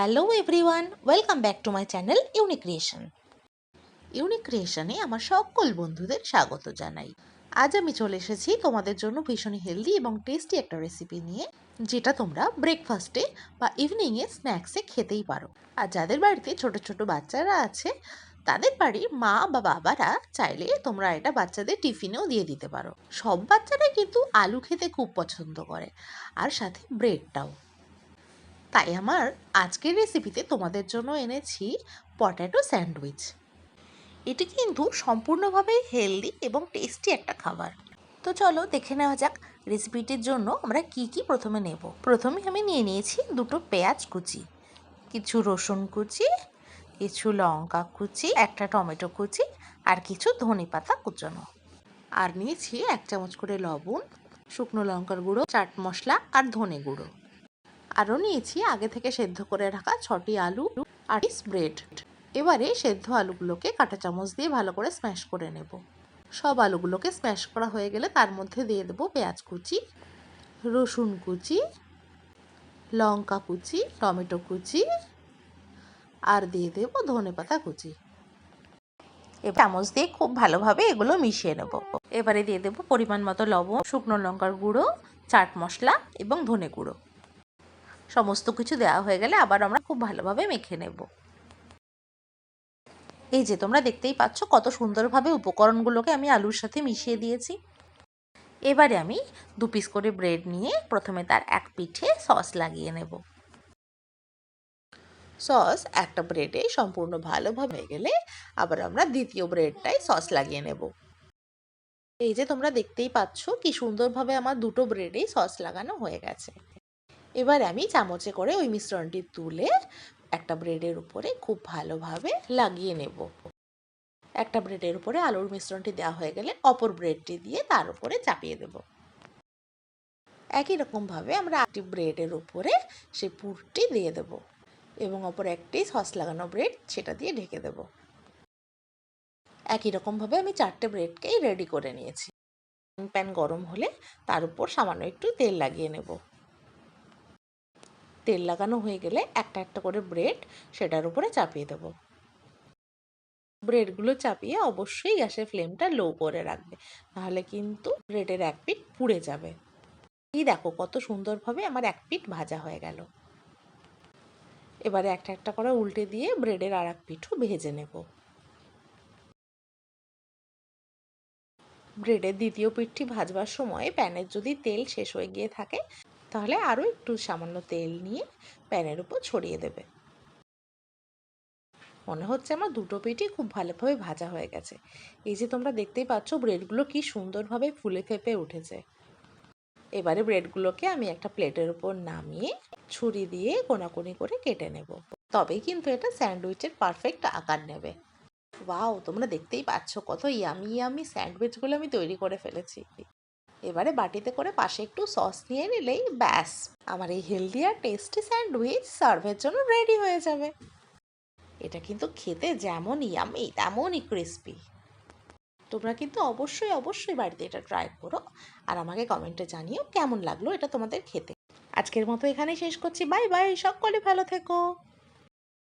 Hello everyone welcome back to my channel unique creation unique ক্রিয়েশনে আমার সকল বন্ধুদের স্বাগত জানাই। আজ আমি চলে এসেছি তোমাদের জন্য ভীষণ হেলদি এবং টেস্টি একটা রেসিপি নিয়ে, যেটা তোমরা ব্রেকফাস্টে বা ইভিনিংয়ে স্ন্যাক্সে খেতেই পারো। আর যাদের বাড়িতে ছোট ছোট বাচ্চারা আছে, তাদের বাড়ির মা বা বাবারা চাইলে তোমরা এটা বাচ্চাদের টিফিনেও দিয়ে দিতে পারো। সব বাচ্চারাই কিন্তু আলু খেতে খুব পছন্দ করে, আর সাথে ব্রেডটাও তাই আমার আজকের রেসিপিতে তোমাদের জন্য এনেছি পটেটো স্যান্ডউইচ এটি কিন্তু সম্পূর্ণভাবে হেলদি এবং টেস্টি একটা খাবার। তো চলো দেখে নেওয়া যাক রেসিপিটির জন্য আমরা কি কি প্রথমে নেব। প্রথমে আমি নিয়ে নিয়েছি দুটো পেঁয়াজ কুচি, কিছু রসুন কুচি, কিছু লঙ্কা কুচি, একটা টমেটো কুচি আর কিছু ধনে পাতা কুচানো। আর নিয়েছি এক চামচ করে লবণ, শুকনো লঙ্কার গুঁড়ো, চাট মশলা আর ধনে গুঁড়ো। আরও নিয়েছি। আগে থেকে সেদ্ধ করে রাখা ছটি আলু আর ব্রেড এবারে সেদ্ধ আলুগুলোকে কাঁটা চামচ দিয়ে ভালো করে স্ম্যাশ করে নেব। সব আলুগুলোকে স্ম্যাশ করা হয়ে গেলে তার মধ্যে দিয়ে দেবো পেঁয়াজ কুচি, রসুন কুচি, লঙ্কা কুচি, টমেটো কুচি আর দিয়ে দেবো ধনে পাতা কুচি। এবার চামচ দিয়ে খুব ভালোভাবে এগুলো মিশিয়ে নেব। এবারে দিয়ে দেবো পরিমাণ মতো লবণ, শুকনো লঙ্কার গুঁড়ো, চাট মশলা এবং ধনে গুঁড়ো। সমস্ত কিছু দেওয়া হয়ে গেলে আবার আমরা খুব ভালোভাবে মেখে নেব। এই যে তোমরা দেখতেই পাচ্ছ কত সুন্দরভাবে উপকরণগুলোকে আমি আলুর সাথে মিশিয়ে দিয়েছি। এবারে আমি দু পিস করে ব্রেড নিয়ে প্রথমে তার এক পিঠে সস লাগিয়ে নেব। সস একটা ব্রেডে সম্পূর্ণ ভালোভাবে হয়ে গেলে আবার আমরা দ্বিতীয় ব্রেডটাই সস লাগিয়ে নেব। এই যে তোমরা দেখতেই পাচ্ছ কি সুন্দরভাবে আমার দুটো ব্রেডেই সস লাগানো হয়ে গেছে। এবার আমি চামচে করে ওই মিশ্রণটি তুলে একটা ব্রেডের উপরে খুব ভালোভাবে লাগিয়ে নেব। একটা ব্রেডের উপরে আলুর মিশ্রণটি দেওয়া হয়ে গেলে অপর ব্রেডটি দিয়ে তার উপরে চাপিয়ে দেব। একই রকমভাবে আমরা একটি ব্রেডের উপরে সেই পুরটি দিয়ে দেব এবং অপর একটি সস লাগানো ব্রেড সেটা দিয়ে ঢেকে দেব। একই রকমভাবে আমি চারটে ব্রেডকেই রেডি করে নিয়েছি। প্যান গরম হলে তার উপর সামান্য একটু তেল লাগিয়ে নেব। তেল লাগানো হয়ে গেলে একটা একটা করে ব্রেড সেটার উপরে চাপিয়ে দেব। ব্রেডগুলো চাপিয়ে অবশ্যই গ্যাসের ফ্লেমটা লো করে রাখবে, নাহলে কিন্তু ব্রেডের এক পিঠ পুড়ে যাবে। এই দেখো কত সুন্দরভাবে আমার এক পিঠ ভাজা হয়ে গেল। এবারে একটা একটা করে উল্টে দিয়ে ব্রেডের আর এক পিঠও ভেজে নেব। ব্রেডের দ্বিতীয় পিঠটি ভাজবার সময় প্যানের যদি তেল শেষ হয়ে গিয়ে থাকে তাহলে আরও একটু সামান্য তেল নিয়ে প্যানের উপর ছড়িয়ে দেবে। মনে হচ্ছে আমার দুটো পেটই খুব ভালোভাবে ভাজা হয়ে গেছে। এই যে তোমরা দেখতেই পাচ্ছ, ব্রেডগুলো কি সুন্দরভাবে ফুলে ফেপে উঠেছে। এবারে ব্রেডগুলোকে আমি একটা প্লেটের উপর নামিয়ে ছুরি দিয়ে কোনাকুনি করে কেটে নেব। তবেই কিন্তু এটা স্যান্ডউইচের পারফেক্ট আকার নেবে। ওয়াও, তোমরা দেখতেই পাচ্ছ কত ইয়ামি ইয়ামি স্যান্ডউইচগুলো আমি তৈরি করে ফেলেছি। এবারে বাটিতে করে পাশে একটু সস নিয়ে নিলেই ব্যাস। আমার এই হেলদি আর টেস্টি স্যান্ডউইচ সার্ভের জন্য রেডি হয়ে যাবে। এটা কিন্তু খেতে যেমন ইয়ামি তেমনই ক্রিস্পি তোমরা কিন্তু অবশ্যই অবশ্যই বাড়িতে এটা ট্রাই করো আর আমাকে কমেন্টে জানিও কেমন লাগল এটা তোমাদের খেতে। আজকের মতো এখানেই শেষ করছি। বাই বাই সকলে ভালো থেকো।